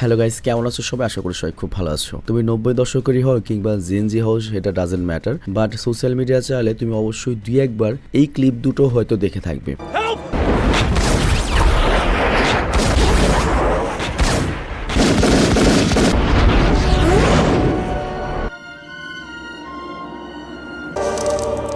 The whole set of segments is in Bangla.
হ্যালো গাইস কেমন আছো সবাই? আশা করি সবাই খুব ভালো আছো। তুমি নব্বই দশকেরই হও কিংবা জেনজি হও, সেটা doesn't matter but social media চাইলে তুমি অবশ্যই দুই একবার এই ক্লিপ দুটো হয়তো দেখে থাকবে।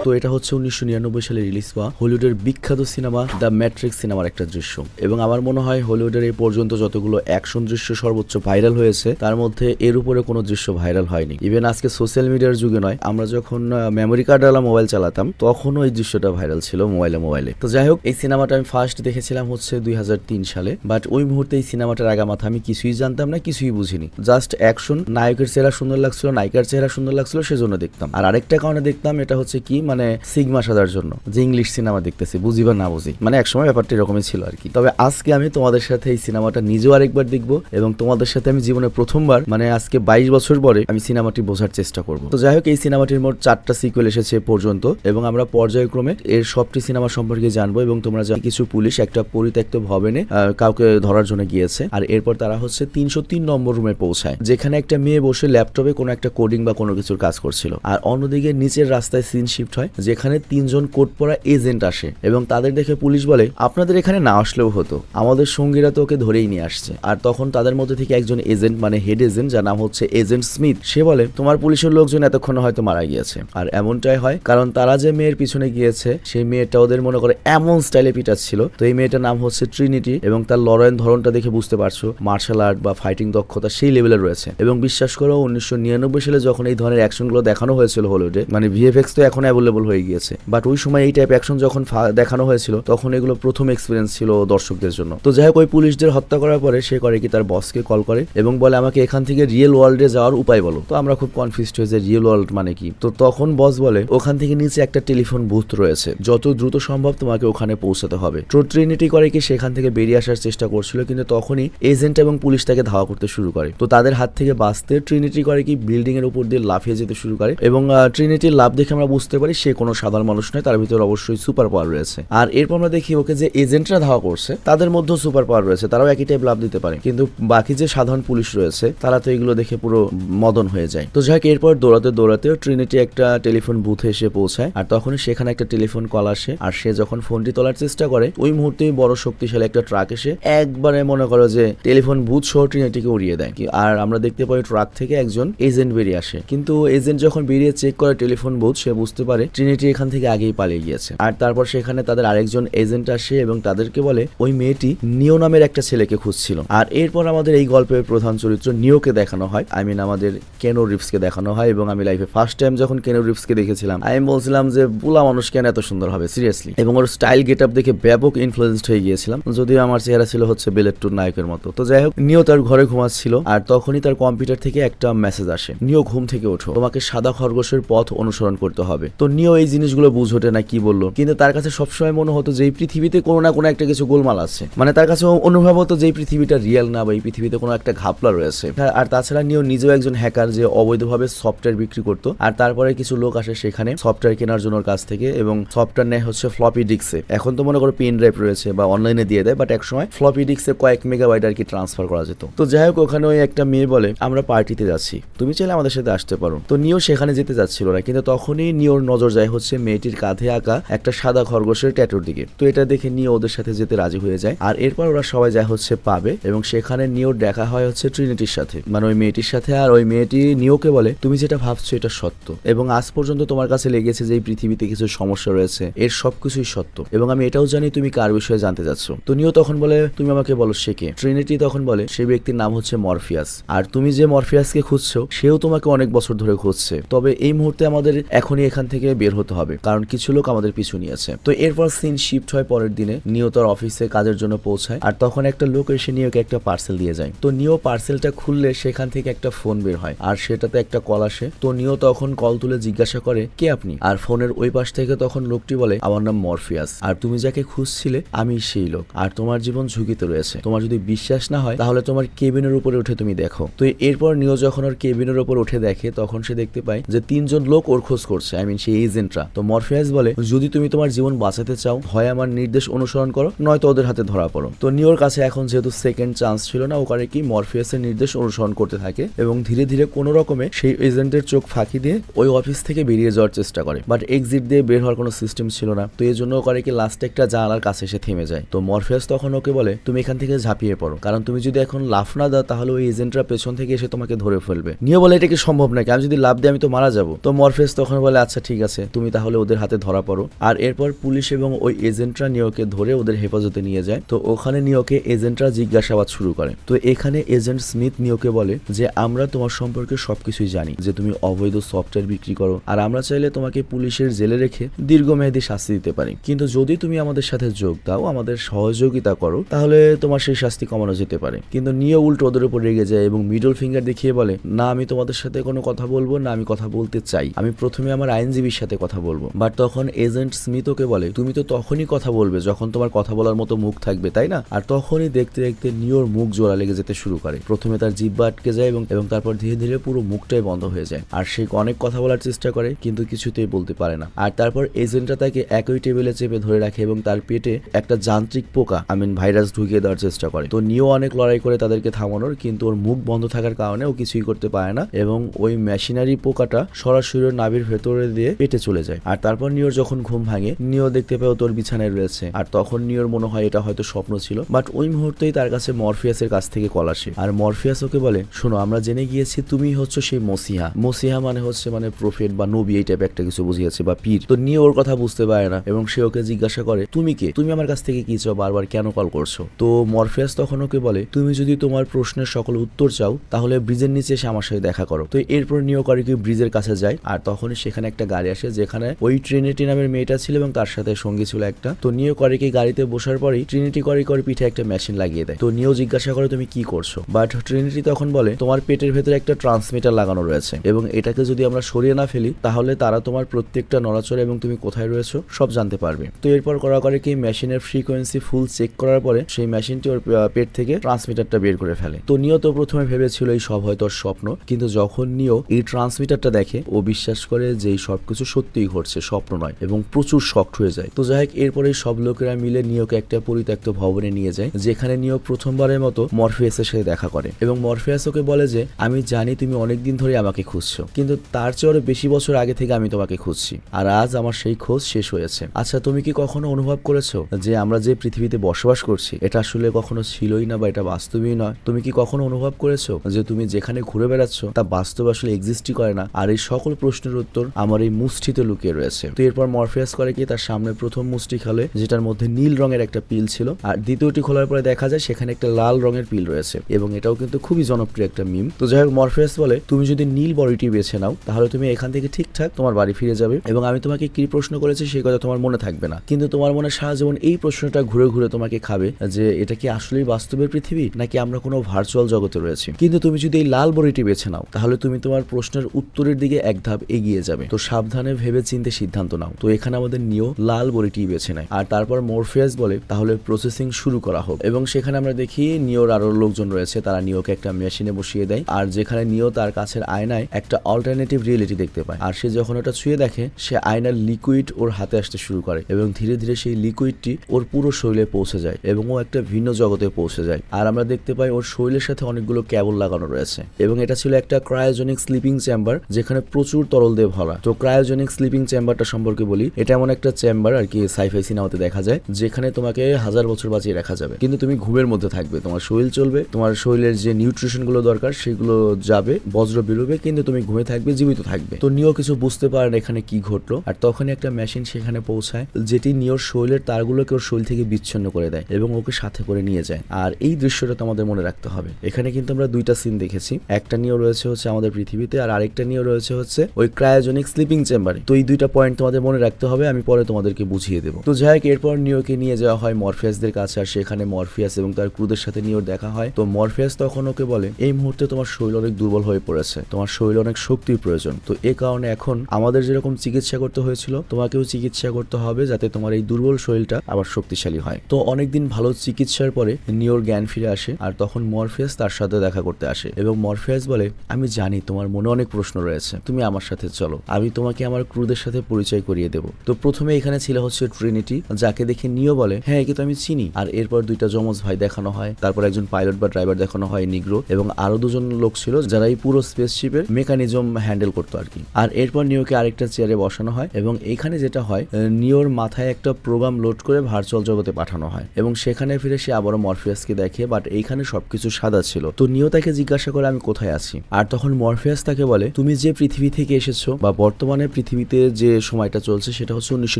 তো এটা হচ্ছে উনিশশো নিরানব্বই সালে রিলিজ পাওয়া হলিউডের বিখ্যাত সিনেমা দ্য ম্যাট্রিক্স সিনেমার একটা দৃশ্য। এবং আমার মনে হয় হলিউডের এই পর্যন্ত যতগুলো অ্যাকশন দৃশ্য সর্বোচ্চ ভাইরাল হয়েছে, তার মধ্যে এর উপরে কোনো দৃশ্য ভাইরাল হয়নি। ইভেন আজকে সোশ্যাল মিডিয়ার যুগে নয়, আমরা যখন মেমোরি কার্ডওয়ালা মোবাইল চালাতাম, তখনও এই দৃশ্যটা ভাইরাল ছিল মোবাইলে মোবাইলে। তো যাই হোক, এই সিনেমাটা আমি ফার্স্ট দেখেছিলাম হচ্ছে দুই হাজার তিন সালে বাট ওই মুহূর্তে এই সিনেমাটার আগা মাথা আমি কিছুই জানতাম না, কিছুই বুঝিনি। জাস্ট অ্যাকশন নায়কের চেহারা সুন্দর লাগছিল, নায়িকার চেহারা সুন্দর লাগছিল, সেজন্য দেখতাম। আর আরেকটা কারণে দেখতাম, এটা হচ্ছে কি মানে সিগমা সাজার জন্য, যে ইংলিশ সিনেমা দেখতেছি, বুঝি বা না বুঝি। মানে একসময় ব্যাপারটা এরকমই ছিল আর কি। তবে আজকে আমি তোমাদের সাথে এই সিনেমাটা নিজেও আরেকবার দেখব এবং তোমাদের সাথে আমি জীবনে প্রথমবার মানে আজকে বাইশ বছর পরে আমি সিনেমাটি বোঝার চেষ্টা করব। তো যাই হোক, এই সিনেমাটির মোট চারটা সিকুয়েল এসেছে পর্যন্ত এবং আমরা পর্যায়ক্রমে এর সবটি সিনেমা সম্পর্কে জানব এবং তোমরা জানো কিছু পুলিশ একটা পরিত্যক্ত ভবনে কাউকে ধরার জন্য গিয়েছে আর এরপর তারা হচ্ছে তিনশো তিন নম্বর রুমে পৌঁছায়, যেখানে একটা মেয়ে বসে ল্যাপটপে কোনো একটা কোডিং বা কোনো কিছুর কাজ করছিল। আর অন্যদিকে নিচের রাস্তায় সিন শিফট হয়, যেখানে তিনজন কোট পরা এজেন্ট আসে এবং তাদের দেখে পুলিশ বলে, আপনাদের এখানে না আসলেও হতো। আমাদের সঙ্গীরা তো ওকে ধরেই নিয়ে আসছে। আর তখন তাদের মধ্যে থেকে একজন এজেন্ট মানে হেড এজেন্ট যার নাম হচ্ছে এজেন্ট স্মিথ সে বলে, তোমার পুলিশের লোকজন এতক্ষণ হয়তো মারা গিয়েছে। আর এমনটাই হয়, কারণ তারা যে মেয়ের পিছনে গিয়েছে, সেই মেয়েটা ওদের মনে করে এমন স্টাইলে পিটাচ্ছিল। তো এই মেয়েটার নাম হচ্ছে ট্রিনিটি এবং তার লড়াইয়ের ধরনটা দেখে বুঝতে পারছ মার্শাল আর্ট বা ফাইটিং দক্ষতা সেই লেভেলে রয়েছে। এবং বিশ্বাস করো, উনিশশো নিরানব্বই সালে যখন এই ধরনের অ্যাকশনগুলো দেখানো হয়েছিল হলিউডে মানে ভিএফএক্স তো এখন অ্যাভেলেবল হয়ে গিয়েছে। বাট ওই সময় এই টাইপ অ্যাকশন যখন দেখানো হয়েছিল, তখন এগুলো প্রথম এক্সপিরিয়েন্স ছিল দর্শকদের জন্য। তো যাই হোক, ওই পুলিশদের হত্যা করার পরে সে করে কি তার বসকে কল করে এবং বলে, আমাকে এখান থেকে রিয়েল ওয়ার্ল্ডে যাওয়ার উপায় বলো। তো আমরা খুব কনফিউজড হয়ে যে রিয়েল ওয়ার্ল্ড মানে কি? তো তখন বস বলে, ওখান থেকে নিচে একটা টেলিফোন বুথ রয়েছে। যত দ্রুত সম্ভব তোমাকে ওখানে পৌঁছাতে হবে। তো ট্রিনিটি করে কি সেখান থেকে বেরিয়ে আসার চেষ্টা করছিল, কিন্তু তখনই এজেন্ট এবং পুলিশ তাকে ধাওয়া করতে শুরু করে। তো তাদের হাত থেকে বাঁচতে ট্রিনিটি করে কি বিল্ডিং এর উপর দিয়ে লাফিয়ে যেতে শুরু করে এবং ট্রিনিটির লাভ দেখে আমরা বুঝতে পারি সে কোনো সাধারণ মানুষ নয়, তার ভিতরে অবশ্যই সুপার পাওয়ার রয়েছে। আর এরপর আমরা দেখি ওকে যে এজেন্টরা ধাওয়া করছে, তাদের মধ্যেও সুপার পাওয়ার রয়েছে, তারাও একই টাইপ লাভ দিতে পারে। কিন্তু বাকি যে সাধারণ পুলিশ রয়েছে, তারা তো এগুলো দেখে পুরো মদন হয়ে যায়। তো যাই এরপর দৌড়াতে দৌড়াতেও ট্রিনিটি একটা টেলিফোন বুথে এসে পৌঁছায়, আর তখনই সেখানে একটা টেলিফোন কল আসে, আর সে যখন ফোনটি তোলার চেষ্টা করে, ওই মুহূর্তেই বড় শক্তিশালী একটা ট্রাক এসে একবারে মনে করো যে টেলিফোন বুথ সহ ট্রিনিটিকে উড়িয়ে দেয়। আর আমরা দেখতে পাই ট্রাক থেকে একজন এজেন্ট বেরিয়ে আসে। কিন্তু এজেন্ট যখন বেরিয়ে চেক করে টেলিফোন বুথ সে বুঝতে পারে ট্রিনিটি এখান থেকে আগেই পালিয়ে গিয়েছে। আর তারপর সেখানে তাদের আরেকজন এজেন্ট আসে এবং তাদেরকে বলে, ওই মেয়েটি নিও নামের একটা ছেলেকে খুঁজছিল। আর এরপর আমাদের এই গল্পের প্রধান চরিত্র নিওকে দেখানো হয়। আই মিন আমাদের কেনো রিপসকে দেখানো হয় এবং আমি লাইফে ফার্স্ট টাইম যখন কেনো রিপসকে দেখেছিলাম আমি বলছিলাম যে, বুলা মানুষ কেন এত সুন্দর হবে সিরিয়াসলি এবং ওর স্টাইল গেট আপ দেখে ব্যাপক ইনফ্লুয়েন্সড হয়ে গিয়েছিলাম। যদিও আমার চেহারা ছিল হচ্ছে বেলেট্টুর নায়কের মতো। তো যাই হোক, নিও তার ঘরে ঘুমাচ্ছিল আর তখনই তার কম্পিউটার থেকে একটা মেসেজ আসে, নিও ঘুম থেকে ওঠো, তোমাকে সাদা খরগোশের পথ অনুসরণ করতে হবে। তো নিও এই জিনিসগুলো বুঝোটে না কি বলল। কিন্তু তার কাছে সবসময় মনে হতো যে এই পৃথিবীতে কোনো না কোনো একটা কিছু গোলমাল আছে। মানে তার কাছে অনুভব হতো যে এই পৃথিবীটা রিয়েল না বা এই পৃথিবীতে কোনো একটা ঘাপলা রয়েছে। আর- আর তাছাড়া নিও নিজেও একজন হ্যাকার যে অবৈধভাবে সফটওয়্যার বিক্রি করতো। আর তারপরে কিছু লোক আসে সেখানে সফটওয়্যার কেনার জন্য কাছ থেকে এবং সফটওয়্যার নেয় হচ্ছে ফ্লপি ডিক্সে এখন তো মনে করো পেন ড্রাইভ রয়েছে বা অনলাইনে দিয়ে দেয় বাট একসময় ফ্লপি ডিক্সে কয়েক মেগাবাইট আর কি ট্রান্সফার করা যেত। তো যাই হোক, ওখানে ওই একটা মেয়ে বলে, আমরা পার্টিতে যাচ্ছি। তুমি চাইলে আমাদের সাথে আসতে পারো। তো নিও সেখানে যেতে যাচ্ছিল না, কিন্তু তখনই নিওর নজর যায় হচ্ছে মেয়েটির কাঁধে আঁকা একটা সাদা খরগোশের ট্যাটুর দিকে। তো এটা দেখে নিও ওদের সাথে যেতে রাজি হয়ে যায়। আর এরপর ওরা সবাই যায় হচ্ছে পাবে এবং সেখানে নিওর দেখা হয় হচ্ছে ট্রিনিটির সাথে। মানে ওই মেয়েটির সাথে আর ওই মেয়েটি নিওকে বলে, তুমি যেটা ভাবছ এটা সত্য। এবং আজ পর্যন্ত তোমার কাছে লেগেছে যে এই পৃথিবীতে কিছু সমস্যা রয়েছে, এর সবকিছুই সত্য। এবং আমি এটাও জানি তুমি কার বিষয়ে জানতে চাচ্ছ। তো নিও তখন বলে, তুমি আমাকে বলো, সে কে? ট্রিনিটি তখন বলে সেই ব্যক্তির নাম হচ্ছে মরফিয়াস। আর তুমি যে মরফিয়াসকে খুঁজছো, সেও তোমাকে অনেক বছর ধরে খুঁজছে। তবে এই মুহূর্তে আমাদের এখনই এখান থেকে বের হতে হবে, কারণ কিছু লোক আমাদের পিছু নিয়েছে। তো এরপর সিন শিফট হয় পরের দিনে, নিও তার অফিসে কাজের জন্য পৌঁছায়, আর তখন একটা লোক এসে নিওকে একটা পার্সেল দিয়ে যায়। তো নিও পার্সেলটা খুললে সেখান থেকে একটা ফোন বের হয়, আর সেটাতে একটা কল আসে। তো নিও তখন কল তুলে জিজ্ঞাসা করে, কে আপনি? আর ফোনের ওই পাশ থেকে তখন লোকটি বলে, আমার নাম মরফিয়াস, আর তুমি যাকে খুঁজছিলে, আমি সেই লোক। আর তোমার জীবন ঝুঁকিতে রয়েছে। তোমার যদি বিশ্বাস না হয়, তাহলে তোমার কেবিনের উপরে উঠে তুমি দেখো। তো এরপর নিও যখন ওর কেবিনের উপর উঠে দেখে, তখন সে দেখতে পায় যে তিনজন লোক ওর খোঁজ করছে। আই মিন সেই এজেন্টরা। তো মরফিয়াস বলে, যদি তুমি তোমার জীবন বাঁচাতে চাও হয় আমার নির্দেশ অনুসরণ করো, নয়তো ওদের হাতে ধরা পড়ো। তো নিওর কাছে এখন যেহেতু সেকেন্ড চান্স ছিল না, ওখানে কি মরফিয়াসের নির্দেশ অনুসরণ করতে থাকে এবং ধীরে ধীরে কোনো রকমে সেই এজেন্টের চোখ ফাঁকি দিয়ে ওই অফিস থেকে বেরিয়ে যাওয়ার চেষ্টা করে। বাট এক্সিট দিয়ে বের হওয়ার কোনো সিস্টেম ছিল না। তো এই জন্য ও করে কি লাস্টে একটা জানালার কাছে এসে থেমে যায়। তো মরফিয়াস তখন ওকে বলে, তুমি এখান থেকে ঝাঁপিয়ে পড়ো। কারণ তুমি যদি এখন লাফ না দাও, তাহলে ওই এজেন্টরা পেছন থেকে এসে তোমাকে ধরে ফেলবে। নিয়ে বলে, এটা কি সম্ভব নাকি? আমি যদি লাভ দিই, আমি তো মারা যাব। তো মরফিয়াস তখন বলে আচ্ছা ঠিক আছে। তুমি তাহলে ওদের হাতে ধরা পড়ো। আর এরপর পুলিশ এবং ওই এজেন্টরা নিয়োকে ধরে ওদের হেফাজতে নিয়ে যায়। তো ওখানে নিয়োকে এজেন্টরা জিজ্ঞাসাবাদ শুরু করে। তো এখানে এজেন্ট স্মিথ নিয়োকে বলে যে, আমরা তোমার সম্পর্কে সবকিছুই জানি, যে তুমি অবৈধ সফটওয়্যার বিক্রি করো। আর আমরা চাইলে তোমাকে পুলিশের জেলে রেখে দীর্ঘমেয়াদী শাস্তি দিতে পারি। কিন্তু যদি তুমি আমাদের সাথে যোগ দাও, আমাদের সহযোগিতা করো, তাহলে তোমার সেই শাস্তি কমানো যেতে পারে। কিন্তু নিয়ে উল্টো ওদের উপর রেগে যায় এবং মিডল ফিঙ্গার দেখিয়ে বলে, না, আমি তোমাদের সাথে কোনো কথা বলব না, আমি কথা বলতে চাই। আমি প্রথমে আমার আইনজীবীর সাথে কথা বলব। বাট তখন এজেন্ট স্মিথ ওকে বলে, তুমি তো তখনই কথা বলবে যখন তোমার কথা বলার মতো মুখ থাকবে, তাই না? আর তখনই দেখতে দেখতে নিওর মুখ জোড়া লেগে যেতে শুরু করে। প্রথমে তার জিব্বা আটকে যায় এবং এবং তারপর ধীরে ধীরে পুরো মুখটাই বন্ধ হয়ে যায়। আর সে অনেক কথা বলার চেষ্টা করে, কিন্তু কিছুতেই বলতে পারে না। আর তারপর এজেন্টরা তাকে একই টেবিলে চেপে ধরে রাখে এবং তার পেটে একটা যান্ত্রিক পোকা আই মিন ভাইরাস ঢুকিয়ে দেওয়ার চেষ্টা করে। তো নিও অনেক লড়াই করে তাদেরকে থামানোর, কিন্তু ওর মুখ বন্ধ থাকার কারণে ও কিছুই করতে পারে না এবং ওই মেশিনারি পোকাটা সরাসরি নাভির ভেতরে দিয়ে পেটে চলে যায়। আর তারপর নিওর যখন ঘুম ভাঙে, নিও দেখতে পেও তোর বিছানায় রয়েছে। আর তখন নিওর মনে হয় এটা হয়তো স্বপ্ন ছিল বাট ওই মুহূর্তেই তার কাছে মরফিয়াসের কাছ থেকে কল আসে। আর মরফিয়াস ওকে বলে, শোনো, আমরা জেনে গিয়েছি তুমি হচ্ছে সেই মসিহা। মসিহা মানে হচ্ছে মানে প্রফেট বা নবী এই টাইপ একটা কিছু বুঝিয়েছে বা পীর। তো নিয়ে ওর কথা বুঝতে পারে না এবং সে ওকে জিজ্ঞাসা করে, তুমি কে? তুমি আমার কাছ থেকে কি চাও? বারবার কেন কল করছ? তো মরফিয়াস তখন ওকে বলে, তুমি যদি তোমার প্রশ্নের সকল উত্তর চাও, তাহলে ব্রিজের নিচে এসে আমার সাথে দেখা করো। তো এরপর নিও করে কি ব্রিজের কাছে যায়, আর তখনই সেখানে একটা গাড়ি যেখানে ওই ট্রিনিটি নামের মেয়েটা ছিল এবং তার সাথে সঙ্গী ছিল একটা। তো নিও করে কি গাড়িতে বসার পরেই ট্রিনিটি করে করে পিঠে একটা মেশিন লাগিয়ে দেয়। তো নিও জিজ্ঞাসা করে, তুমি কি করছ? বাট ট্রিনিটি তখন বলে, তোমার পেটের ভেতরে একটা ট্রান্সমিটার লাগানো রয়েছে এবং এটাকে যদি আমরা সরিয়ে না ফেলি, তাহলে তারা তোমার প্রত্যেকটা নড়াচড়া এবং তুমি কোথায় রয়েছো সব জানতে পারবে। তো এরপর করা করে কি মেশিনের ফ্রিকোয়েন্সি ফুল চেক করার পরে সেই মেশিনটি ওর পেট থেকে ট্রান্সমিটারটা বের করে ফেলে। তো নিও তো প্রথমে ভেবেছিল এই সব হয়তো স্বপ্ন, কিন্তু যখন নিও এই ট্রান্সমিটারটা দেখে, ও বিশ্বাস করে যে সবকিছু সত্যিই ঘটছে, স্বপ্ন নয় এবং প্রচুর শক্ট হয়ে যায়। তো যাই হোক এরপরে সব লোকেরা মিলে নিয়োকে একটা পরিত্যক্ত ভবনে নিয়ে যায়, যেখানে নিও প্রথমবারের মতো মরফিয়াসের সাথে দেখা করে এবং মরফিয়াস ওকে বলে যে, আমি জানি তুমি অনেকদিন ধরে আমাকে খুঁজছো, কিন্তু তার চেয়ে আরও বেশি বছর আগে থেকে আমি তোমাকে খুঁজছি, আর আজ আমার সেই খোঁজ শেষ হয়েছে। আচ্ছা তুমি কি কখনো অনুভব করেছ যে আমরা যে পৃথিবীতে বসবাস করছি, এটা আসলে কখনো ছিলই না বা এটা বাস্তবই নয়? তুমি কি কখনো অনুভব করেছ যে তুমি যেখানে ঘুরে বেড়াচ্ছ, তা বাস্তব আসলে এক্সিস্টই করে না? আর এই সকল প্রশ্নের উত্তর আমার এই মুষ্টিতে লুকিয়ে রয়েছে। তো এরপর মরফিয়াস করে কি, তার সামনে প্রথম মুষ্টি খেলে, যেটার মধ্যে নীল রঙের একটা পিল ছিল, আর দ্বিতীয়টি খোলার পরে দেখা যায় সেখানে একটা লাল রঙের পিল রয়েছে, এবং এটাও কিন্তু খুবই জনপ্রিয় একটা মিম। তো যাই হোক, মরফিয়াস বলে, তুমি যদি নীল বডিটি বেছে নাও, তাহলে তুমি এখান থেকে ঠিকঠাক তোমার বাড়ি ফিরে যাবে, এবং আমি তোমাকে কি প্রশ্ন করেছি সেই কথা তোমার মনে থাকবে না। কিন্তু তোমার মনে সারা জীবন এই প্রশ্নটা ঘুরে ঘুরে তোমাকে খাবে, যে এটা কি আসলেই বাস্তবের পৃথিবী, নাকি আমরা কোনো ভার্চুয়াল জগতে রয়েছি? কিন্তু তুমি যদি এই লাল বডিটি বেছে নাও, তাহলে তুমি তোমার প্রশ্নের উত্তরের দিকে এক ধাপ এগিয়ে যাবে। তো সাবধানে ভেবে চিন্তে সিদ্ধান্ত নাও। তো এখানে আমাদের নিও লাল বডিটি বেছে নেয়। আর তারপর মরফিয়াস বলে, তাহলে প্রসেসিং শুরু করা হোক। এবং সেখানে আমরা দেখি নিওর আরও লোকজন রয়েছে, তারা নিওকে একটা মেশিনে বসিয়ে দেয়। আর যেখানে নিও তার কাছের আয়নায় একটা অল্টারনেটিভ রিয়েলিটি দেখতে পায়। আর সে যখন ওটা ছুঁয়ে দেখে, সে আয়নার লিকুইড ওর হাতে আসতে শুরু করে। এবং ধীরে ধীরে সেই লিকুইডটি ওর পুরো শরীরে পৌঁছে যায় এবং ও একটা ভিন্ন জগতে পৌঁছে যায়। আর আমরা দেখতে পাই ওর শরীরের সাথে অনেকগুলো ক্যাবল লাগানো রয়েছে। এবং এটা ছিল একটা ক্রায়োজেনিক স্লিপিং চেম্বার যেখানে প্রচুর তরল দিয়ে ভরা। তো ক্রায়োজেনিক স্লিপিং চেম্বারটা সম্পর্কে বলি, এটা এমন একটা চেম্বার আর কি সাইফাই সিনেমাতে দেখা যায়, যেখানে তোমাকে হাজার বছর বাঁচিয়ে রাখা যাবে। কিন্তু তুমি ঘুমের মধ্যে থাকবে, তোমার শরীর চলবে, তোমার শরীরের যে নিউট্রিশনগুলো দরকার সেগুলো যাবে, বজ্র বেরোবে, কিন্তু তুমি ঘুমে থাকবে, জীবিত থাকবে। তো নিও কিছু বুঝতে পারেন এখানে কি ঘটলো। আর তখনই একটা মেশিন সেখানে পৌঁছায়, যেটি নিওর শরীরের তারগুলোকে ওর শরীর থেকে বিচ্ছিন্ন করে দেয় এবং ওকে সাথে করে নিয়ে যায়। আর এই দৃশ্যটা তোমাদের মনে রাখতে হবে। এখানে কিন্তু আমরা দুইটা সিন দেখেছি। একটা নিও রয়েছে হচ্ছে আমাদের পৃথিবীতে, আর আরেকটা নিও রয়েছে হচ্ছে ওই ক্রায়োজেনিক স্লিপিং চেম্বারে তো এই দুইটা পয়েন্ট তোমাদের মনে রাখতে হবে, আমি পরে তোমাদেরকে বুঝিয়ে দেবো। তো যাই হোক, এরপর নিওকে নিয়ে যাওয়া হয় মরফিয়াসদের কাছে, আর সেখানে মরফিয়াস এবং তার ক্রুদের সাথে নিওর দেখা হয়। তো মরফিয়াস তখন ওকে বলে, এই মুহূর্তে তোমার শরীর অনেক দুর্বল হয়ে পড়েছে, তোমার শরীরে অনেক শক্তির প্রয়োজন। তো এ কারণে এখন আমাদের যেরকম চিকিৎসা করতে হয়েছিল, তোমাকেও চিকিৎসা করতে হবে যাতে তোমার এই দুর্বল শরীরটা আবার শক্তিশালী হয়। তো অনেকদিন ভালো চিকিৎসার পরে নিওর জ্ঞান ফিরে আসে, আর তখন মরফিয়াস তার সাথে দেখা করতে আসে এবং মরফিয়াস বলে, আমি জানি তোমার মনে অনেক প্রশ্ন রয়েছে, তুমি আমার সাথে চলো। আমি তোমাকে আমার ক্রুদের সাথে পরিচয় করিয়ে দেব। তো প্রথমে এখানে ছিল হচ্ছে ট্রিনিটি যাকে দেখে নিও বলে হ্যাঁ একে তো আমি চিনি। আর এরপর দুইটা যমজ ভাই দেখানো হয়, তারপর একজন পাইলট বা ড্রাইভার দেখানো হয় নিগ্রো এবং আরও দুজন লোক ছিল যারা এই পুরো স্পেসশিপের মেকানিজম হ্যান্ডেল করতো আর কি। আর এরপর নিওকে আরেকটা চেয়ারে বসানো হয়, এবং এখানে যেটা হয় নিওর মাথায় একটা প্রোগ্রাম লোড করে ভার্চুয়াল জগতে পাঠানো হয়, এবং সেখানে ফিরে সে আবারও মরফিয়াসকে দেখে, বাট এইখানে সবকিছু সাদা ছিল। তো নিও তাকে জিজ্ঞাসা করে, আমি কোথায় আছি? আর তখন মরফিয়াস তাকে বলে, তুমি যে পৃথিবী থেকে এসেছ বা বর্তমানে পৃথিবীতে যে সময়টা চলছে সেটা হচ্ছে উনিশশো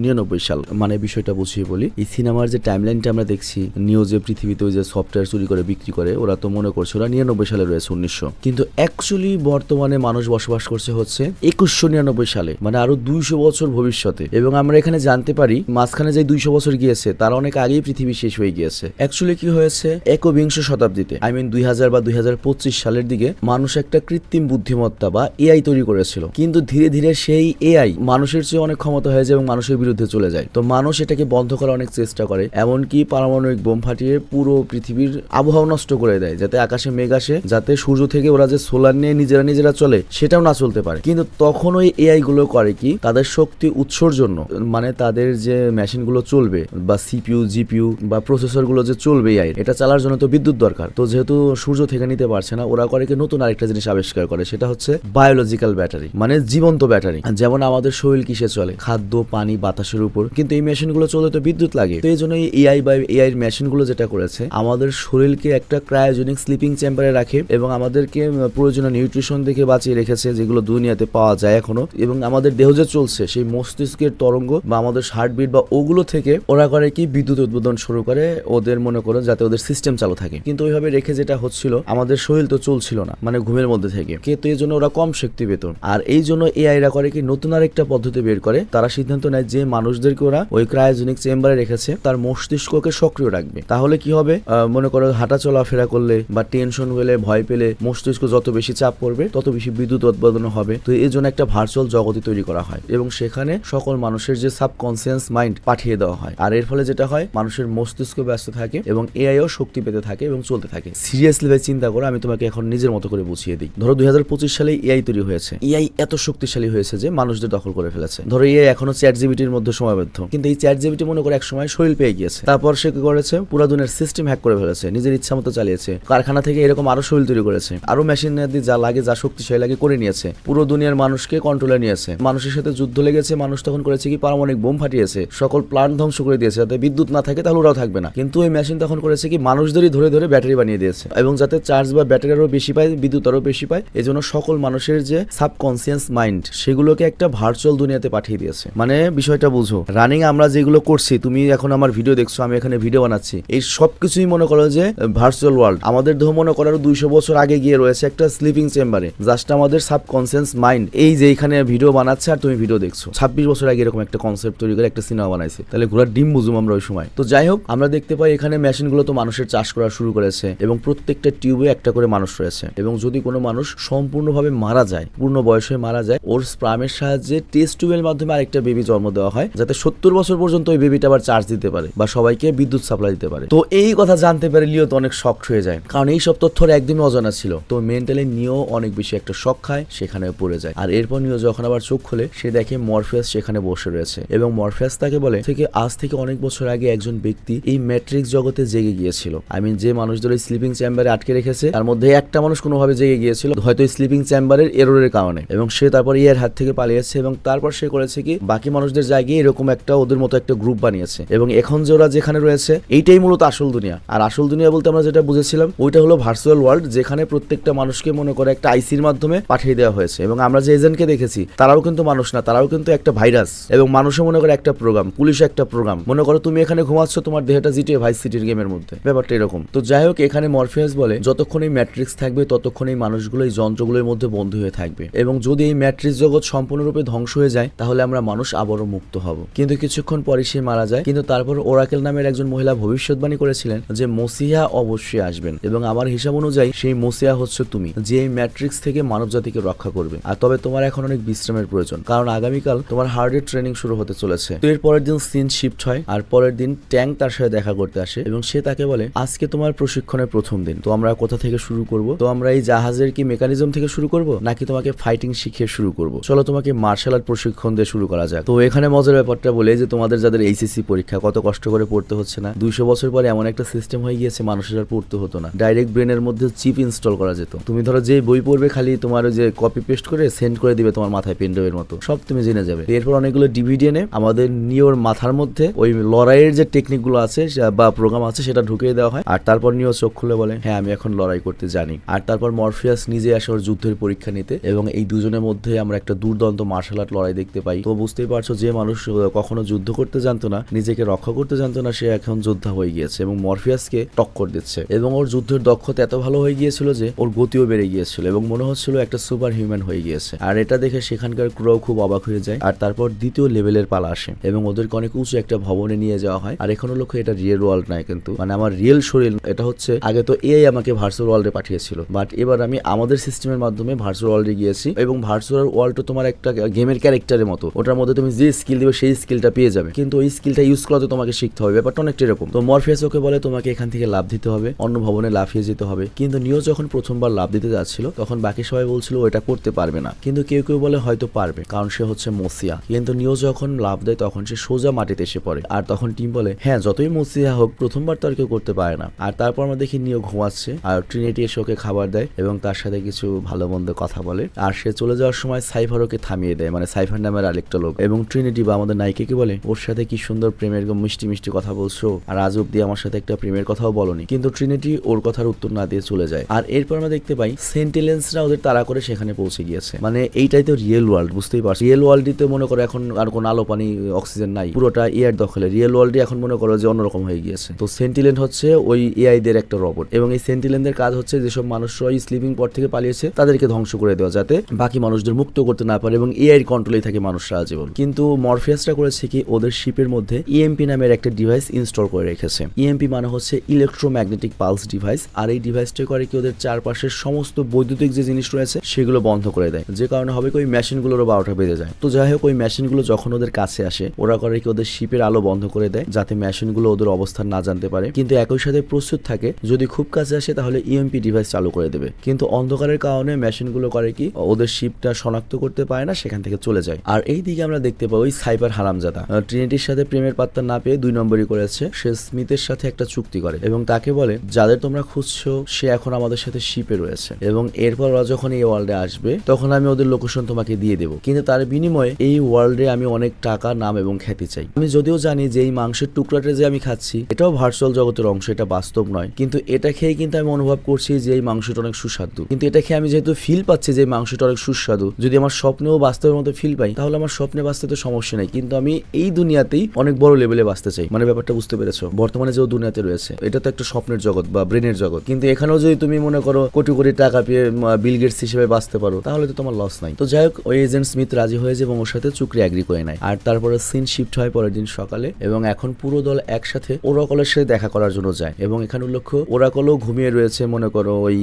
নিরানব্বই সাল। মানে বিষয়টা বুঝিয়ে বলি, এই সিনেমার যে টাইমলাইনটা আমরা দেখছি নিও যে পৃথিবীতে ওই যে সফটওয়্যার চুরি করে, বিক্রি করে, ওরা তো মনে করছে ওরা নিরানব্বই সালে রয়েছে উনিশশো। কিন্তু অ্যাকচুয়ালি বর্তমানে মানুষ বসবাস করছে হচ্ছে একুশশো নিরানব্বই সালে মানে আরও দুইশো বছর ভবিষ্যতে। এবং আমরা এখানে জানতে পারি, মাঝখানে যে দুইশো বছর গিয়েছে, তার অনেক আগেই পৃথিবী শেষ হয়ে গিয়েছে। অ্যাকচুয়ালি কি হয়েছে? একবিংশ শতাব্দীতে আই মিন দুই হাজার বা দুই হাজার পঁচিশ সালের দিকে মানুষ একটা কৃত্রিম বুদ্ধিমত্তা বা এআই তৈরি করেছিল। কিন্তু ধীরে ধীরে সেই এআই মানুষের চেয়ে অনেক ক্ষমতা হয়ে যায় এবং মানুষের বিরুদ্ধে চলে যায়। তো মানুষ এটাকে বন্ধ করার অনেক চেষ্টা করে, এমনকি পারমাণবিক বোম ফাটিয়ে পুরো পৃথিবীর আবহাওয়া নষ্ট করে দেয়, যাতে আকাশে মেঘ আসে, যাতে সূর্য থেকে ওরা যে সোলার নিয়ে নিজেরা নিজেরা চলে, সেটাও না চলতে পারে। কিন্তু তখন ওই এআই গুলো করে কি? তাদের শক্তি উৎসর জন্য মানে তাদের যে মেশিনগুলো চলবে, বা সিপিইউ, জিপিইউ, বা প্রসেসরগুলো যে চলবে এআই, এটা চালার জন্য তো বিদ্যুৎ দরকার। তো যেহেতু সূর্য থেকে নিতে পারছে না, ওরা করে কি নতুন আরেকটা জিনিস আবিষ্কার করে, সেটা হচ্ছে বায়োলজিক্যাল ব্যাটারি মানে জীবন্ত ব্যাটারি যেমন আমাদের শরীর কিসে চলে? খাদ্য, পানি, বাতাসের উপর। কিন্তু এই মেশিনগুলো চলে তো বিদ্যুৎ লাগে। তো এই জন্য এআই বা এআই মেশিনগুলো যেটা করেছে, আমাদের শরীরকে একটা ক্রায়োজেনিক স্লিপিং চেম্বারে রাখে এবং আমাদেরকে প্রয়োজনীয় নিউট্রিশন থেকে বাঁচিয়ে রেখেছে যেগুলো দুনিয়াতে পাওয়া যায় এখনও। এবং আমাদের দেহ যে চলছে, সেই মস্তিষ্কের তরঙ্গ বা আমাদের হার্টবিট বা ওগুলো থেকে ওরা করে কি? বিদ্যুৎ উদ্বোধন শুরু করে ওদের মনে করো যাতে ওদের সিস্টেম চালু থাকে। কিন্তু ওইভাবে রেখে যেটা হচ্ছিল, আমাদের শরীর তো চলছিল না মানে ঘুমের মধ্যে থেকে। কিন্তু এই জন্য ওরা কম শক্তি পেত। আর এই জন্য এআইরা করে কি? নতুন আরেকটা পদ্ধতি বের করে, তারা সিদ্ধান্ত নেয় যে মানুষদেরকে ওরা ওই ক্রায়োজেনিক চেম্বারে রেখেছে, তার মস্তিষ্ককে সক্রিয় রাখবে। তাহলে কি হবে? মনে করো হাঁটা চলাফেরা করলে বা টেনশন হলে, ভয় পেলে, মস্তিষ্ক যত বেশি চাপ পড়বে, তত বেশি বিদ্যুৎ উৎপাদন হবে। তো এই জন্য একটা ভার্চুয়াল জগতে তৈরি করা হয় এবং সেখানে সকল মানুষের যে সাবকনসিয়াস মাইন্ড পাঠিয়ে দেওয়া হয়। আর এর ফলে যেটা হয়, মানুষের মস্তিষ্ক ব্যস্ত থাকে এবং এআইও শক্তি পেতে থাকে এবং চলতে থাকে। সিরিয়াসলি ভাই, চিন্তা করো, আমি তোমাকে এখন নিজের মতো করে বুঝিয়ে দিই। ধরো দুই হাজার পঁচিশ সালে এআই তৈরি হয়েছে। এআই এত শক্তিশালী হয়েছে যে মানুষদের দখল করে ফেলেছে। ধরো এআই এখনও চ্যাট জিবিটির মধ্যে সময়বদ্ধ। কিন্তু এই চ্যাট জিবিটি মনে করে এক সময় শরীর পেয়ে গিয়েছে। তারপর সে কি করেছে? পুরো দুনিয়ার সিস্টেম হ্যাক করে ফেলেছে। নিজের ইচ্ছা মতো চালিয়েছে। কারখানা থেকে এরকম আরও শরীর তৈরি করেছে। আরও মেশিন দিয়ে যা লাগে, যা শক্তিশালী লাগে করে নিয়েছে। পুরো দুনিয়ার মানুষকে কন্ট্রোলে নিয়েছে। মানুষের সাথে যুদ্ধ লেগেছে, মানুষ তখন করেছে কি পারমাণবিক বোম ফাটিয়েছে। সকল প্লান্ট ধ্বংস করে দিয়েছে। যাতে বিদ্যুৎ না থাকে তাহলে ওরাও থাকবে না। কিন্তু ওই মেশিন তখন করেছে কি মানুষদেরই ধরে ধরে ব্যাটারি বানিয়ে দিয়েছে। এবং যাতে চার্জ বা ব্যাটারি আরও বেশি পায়, বিদ্যুৎ আরও বেশি পায় এই জন্য সকল মানুষের যে সাবকনসিয়াস মাইন্ড সেগুলোকে একটা ভার্চুয়াল দুনিয়াতে পাঠিয়ে দিয়েছে। মানে বিষয়টা বুঝো। রানিং আমরা যেগুলো করছি, তুমি এখন আমার ভিডিও দেখছ, আমি এখানে ভিডিও বানাচ্ছি। এই সব কিছুই মনে করো যে ভার্চুয়াল ওয়ার্ল্ড আমাদের দেহ মনে করো দুইশো বছর আগে গিয়ে রয়েছে একটা স্লিপিং চেম্বারে জাস্ট আমাদের সাবকনসিয়াস মাইন্ড এই যে এখানে ভিডিও বানাচ্ছে আর তুমি ভিডিও দেখছ। ছাব্বিশ বছর আগে এরকম একটা কনসেপ্ট তৈরি করে একটা সিনেমা বানাইছে। তাহলে ঘোড়ার ডিম বুঝুম আমরা ওই সময়। তো যাই হোক, আমরা দেখতে পাই এখানে মেশিনগুলো তো মানুষের চাষ করা শুরু করেছে এবং প্রত্যেকটা টিউবে একটা করে মানুষ রয়েছে। এবং যদি কোনো মানুষ সম্পূর্ণভাবে মারা যায়, পূর্ণ বয়সে মারা যায়, ওর স্প্রামের সাহায্যে টেস্ট টিউবের মাধ্যমে আরেকটা বেবি জন্ম দেওয়া হয়, যাতে সত্তর বছর পর্যন্ত ওই বেবিটা আবার চার্জ দিতে পারে বা সবাইকে বিদ্যুৎ সাপ্লাই দিতে পারে। তো এই কথা জানতে পারে লিও তো অনেক শখ হয়ে যায়। কারণ এই সব তথ্য একদমই অজানা ছিল। তো মেন্টালি নিয়েও অনেক বেশি একটা শখ খায়, সেখানে পড়ে যায়। আর এরপর নিও যখন আবার চোখ খোলে, সে দেখে মরফিয়াস সেখানে বসে রয়েছে এবং মরফিয়াস তাকে বলে থেকে আজ থেকে অনেক বছর আগে একজন ব্যক্তি এই ম্যাট্রিক্স জগতে জেগে গিয়েছিল। আই মিন যে মানুষদের ওই স্লিপিং চেম্বারে আটকে রেখেছে, তার মধ্যে একটা মানুষ কোনোভাবে জেগে গিয়েছিল। হয়তো স্লিপিং চেম্বারের এররের কারণে। এবং সে তারপর ইয়ের হাত থেকে পালিয়েছে এবং তারপর সে করেছে কি, বাকি মানুষদের জায়গায় এরকম একটা ওদের মতো একটা গ্রুপ বানিয়েছে। এবং এখন যে ওরা যেখানে রয়েছে, এইটাই মূলত আসল দুনিয়া। আর আসল দুনিয়া বলতে আমরা যেটা বুঝেছিলাম, ওইটা হলো ভার্চুয়াল ওয়ার্ল্ড যেখানে প্রত্যেকটা মানুষকে মনে করে একটা আইসির মাধ্যমে পাঠিয়ে দেওয়া হয়েছে। এবং আমরা যে এজেন্টকে দেখেছি, তারাও কিন্তু মানুষ না, তারাও কিন্তু একটা ভাইরাস এবং মানুষও মনে করে একটা প্রোগ্রাম পুলিশ একটা প্রোগ্রাম মনে করো তুমি এখানে ঘুমাচ্ছ, তোমার দেহটা জিটিএ ভাইস সিটির গেমের মধ্যে। ব্যাপারটা এরকম। তো যাই হোক, এখানে মরফিয়াস বলে, যতক্ষণ এই ম্যাট্রিক্স থাকবে, ততক্ষণ এই মানুষগুলো, এই যন্ত্রগুলোর মধ্যে বন্ধু হয়ে থাকবে। এবং যদি এই ম্যাট্রিক্স জগৎ সম্পূর্ণরূপে ধ্বংস হয়ে যায়, তাহলে আমরা মানুষ আবারও মুক্ত হব। কিন্তু কিছুক্ষণ পরে সে মারা যায়। কিন্তু তারপর ওরাকেল নামের একজন মহিলা ভবিষ্যৎবাণী করেছিলেন যে মসিহা অবশ্যই আসবেন এবং আমার হিসাব অনুযায়ী সেই মসিহা হচ্ছে তুমি, যে এই ম্যাট্রিক্স থেকে মানব জাতিকে রক্ষা করবে। আর তবে তোমার এখন অনেক বিশ্রামের প্রয়োজন, কারণ আগামীকাল তোমার হার্টের ট্রেনিং শুরু হতে চলেছে। তো এর পরের দিন সিন শিফট হয়, আর পরের দিন ট্যাঙ্ক তার সাথে দেখা করতে আসে এবং সে তাকে বলে, আজকে তোমার প্রশিক্ষণের প্রথম দিন, তো আমরা কোথা থেকে শুরু করব? তো আমরা এই জাহাজের কি মেকানিজম থেকে শুরু করব, নাকি তোমাকে ফাইটিং শিখিয়ে শুরু করব? চলো তোমাকে মার্শাল আর্ট প্রশিক্ষণ দিয়ে শুরু করা যাক। তো এখানে মজার ব্যাপারটা বলে যে তোমাদের যাদের এইচএসসি পরীক্ষা, কত কষ্ট করে পড়তে হচ্ছে না? দুইশো বছর পরে এমন একটা সিস্টেম হয়ে গিয়েছে, মানুষের আর পড়তে হতো না। ডাইরেক্ট ব্রেনের মধ্যে চিপ ইনস্টল করা যেত। তুমি ধরো যে বই পড়বে, খালি তোমার যে কপি পেস্ট করে সেন্ড করে দিবে তোমার মাথায় পেনড্রাইভের মতো। সব তুমি জেনে যাবে। এরপর অনেকগুলো ডিভিডি এনে আমাদের নিওর মাথার মধ্যে ওই লড়াইয়ের যে টেকনিকগুলো আছে বা প্রোগ্রাম আছে, সেটা ঢুকিয়ে দেওয়া হয়। আর তারপর নিও চোখ খুলে বলে হ্যাঁ আমি এখন লড়াই করতে জানি। আর তারপর মরফিয়াস নিজে আসে ওর যুদ্ধের পরীক্ষা নিতে। এবং এই দুজনের মধ্যে আমরা একটা দুর্দান্ত মার্শাল আর্ট লড়াই দেখতে পাই। তো বুঝতেই পারছ যে মানুষ কখনো যুদ্ধ করতে জানতো না, নিজেকে রক্ষা করতে জানতো না, সে এখন যোদ্ধা হয়ে গিয়েছে এবং মরফিয়াসকে টক্কর দিচ্ছে। এবং ওর যুদ্ধের দক্ষতা এত ভালো হয়ে গিয়েছিল যে ওর গতিও বেড়ে গিয়েছিল এবং মনে হচ্ছিল একটা সুপার হিউম্যান হয়ে গিয়েছে। আর এটা দেখে সেখানকার ক্রুরাও খুব অবাক হয়ে যায়। আর তারপর দ্বিতীয় লেভেলের পালা আসে এবং ওদেরকে অনেক উঁচু একটা ভবনে নিয়ে যাওয়া হয়। আর এখনও লক্ষ্য এটা রিয়েল ওয়ার্ল্ড নয় কিন্তু। মানে আমার রিয়েল শরীর, এটা হচ্ছে আগে তো এআই আমাকে ভার্চুয়াল ওয়ার্ল্ডে পাঠিয়েছিল। বাট এবার আমি আমাদের সিস্টেমের মাধ্যমে ভার্চুয়াল ওয়ার্ল্ডে গিয়েছি এবং ভার্চুয়াল ওয়ার্ল্ডটা তোমার একটা গেমের ক্যারেক্টারের মতো। ওটার মধ্যে তুমি যে স্কিল দিবে সেই স্কিলটা পেয়ে যাবে। কিন্তু ওই স্কিলটা ইউজ করা তো তোমাকে শিখতে হবে। ব্যাপারটা অনেকটা এরকম। তো মরফিয়াস ওকে বলে, তোমাকে এখান থেকে লাভ দিতে হবে, অন্য ভবনে লাফিয়ে যেতে হবে। কিন্তু নিও যখন প্রথমবার লাভ দিতে যাচ্ছিল, তখন বাকি সবাই বলছিল এটা করতে পারবে না। কিন্তু কেউ কেউ বলে, হয়তো পারবে। কারণ সে হচ্ছে মসিয়া। কিন্তু নিও যখন লাভ দেয়, তখন সে সোজা মাটিতে এসে পড়ে। আর তখন টিম বলে হ্যাঁ যতই মসিয়া হোক, প্রথমবার তো আর কেউ করতে পারে না। আর তারপর আমরা দেখি নিও ঘুমাচ্ছে। আর ট্রিনিটি এসে ওকে খাবার দেয় এবং তার সাথে কিছু ভালো মন্দ কথা বলে। আর সে চলে যাওয়ার সময় সাইফার ওকে থামিয়ে দেয় মানে সাইফার নামের আরেকটা লোক। এবং ট্রিনিটি বা আমাদের নায়িকাকে বলে? ওর সাথে কি সুন্দর প্রেমের মিষ্টি মিষ্টি কথা বলছো? আর আজ অব্দি আমার সাথে একটা প্রেমের কথাও বলনি। কিন্তু ট্রিনিটি ওর কথার উত্তর না দিয়ে চলে যায়। আর এরপর আমরা দেখতে পাই সেন্টিলেন্সরা ওদের তাড়া করে সেখানে পৌঁছে গিয়েছে। মানে এইটাই তো রিয়েল ওয়ার্ল্ড বুঝতেই পারছি? রিয়েল ওয়ার্ল্ডটিতে মনে করো এখন আর কোনো আলো, পানি অক্সিজেন নাই। পুরোটা এয়ার দখলে। রিয়েল ওয়ার্ল্ডই এখন মনে করো যে অন্যরকম হয়ে গিয়েছে। তো সেন্টিলেন্ট হচ্ছে ওই এআই দের একটা রোবট এবং এই সেন্টিলেন্টদের কাজ হচ্ছে যেসব মানুষরা স্লিপিং পর থেকে পালিয়েছে, তাদেরকে ধ্বংস করে দেওয়া, যাতে বাকি মানুষদের মুক্ত করতে না পারে এবং এআই কন্ট্রোলেই থাকে মানুষরা আজীবন। কিন্তু মরফিয়াসরা করেছে কি, ওদের শিপের মধ্যে ইএমপি নামের একটা ডিভাইস ইনস্টল করে রেখেছে। ইএমপি মানে হচ্ছে ইলেকট্রোম্যাগনেটিক পালস ডিভাইস আর এই ডিভাইসটা করে কি ওদের চারপাশের সমস্ত বৈদ্যুতিক যে জিনিস রয়েছে, সেগুলো বন্ধ করে দেয়। যে কারণে হবে কি, ওই মেশিনগুলোরও বারোটা বেজে যায়। তো যাই হোক, ওই মেশিনগুলো যখন ওদের কাছে আসে, ওরা করে কি ওদের শিপের আলো বন্ধ করে দেয়, যাতে মেশিনগুলো ওদের অবস্থান না জানতে পারে। কিন্তু একই সাথে প্রস্তুত থাকে, যদি খুব কাছে আসে, তাহলে ইএমপি ডিভাইস চালু করে দেবে। কিন্তু অন্ধকারের কারণে মেশিনগুলো করে কি, ওদের শিপটা শনাক্ত করতে পারে না সেখান থেকে চলে যায়। আর এই দিকে আমরা দেখতে পাই ওই সাইবার হারামজাদা। ট্রিনিটির সাথে প্রেমের পাত্তা না পেয়ে দুই নম্বরই করেছে। সে স্মিথের সাথে একটা চুক্তি করে এবং তাকে বলে, যাদের তোমরা খুঁজছো, সে এখন আমাদের সাথে শিপে রয়েছে এবং এরপর ওরা যখন এই ওয়ার্ল্ডে আসবে, তখন আমি ওদের লোকেশন তোমাকে দিয়ে দেবো। কিন্তু তার বিনিময়ে এই ওয়ার্ল্ডে আমি অনেক টাকা, নাম এবং খ্যাতি চাই। আমি যদিও জানি যে এই মাংসের টুকরাটা যে আমি খাচ্ছি, এটাও ভার্চুয়াল জগতের অংশ, এটা বাস্তব নয়। কিন্তু এটা খেয়ে কিন্তু আমি অনুভব করছি যে এই মাংসটা অনেক সুস্বাদু। কিন্তু এটা খেয়ে আমি যেহেতু ফিল পাচ্ছি যে মাংসটা অনেক সুস্বাদু, যদি আমার স্বপ্নেও বাস্তবের মতো ফিল পাই, তাহলে আমার স্বপ্নে বাঁচতে তো সমস্যা নাই। কিন্তু আমি এই দুনিয়াতেই অনেক বড় লেভেলে বাঁচতে চাই। মানে ব্যাপারটা বুঝতে পেরেছ? বর্তমানে যে দুনিয়াতে রয়েছে, এটা তো একটা স্বপ্নের জগৎ বা ব্রেনের জগৎ। কিন্তু এখানেও যদি তুমি মনে করো কোটি কোটি টাকা পেয়ে বিল গেটস হিসেবে বাঁচতে পারো, তাহলে তো তোমার লস নাই। তো যাই হোক, ওই এজেন্ট স্মিথ রাজি হয়ে যায় এবং ওর সাথে চুক্রি অ্যাগ্রি করে নেয়। আর তারপরে সিন শিফট হয় পরের দিন সকালে এবং এখন পুরো দল একসাথে ওরাকলের সাথে দেখা করার জন্য যায়। এবং এখানে উল্লেখ্য ওরাকলও ঘুমিয়ে রয়েছে মনে করো ওই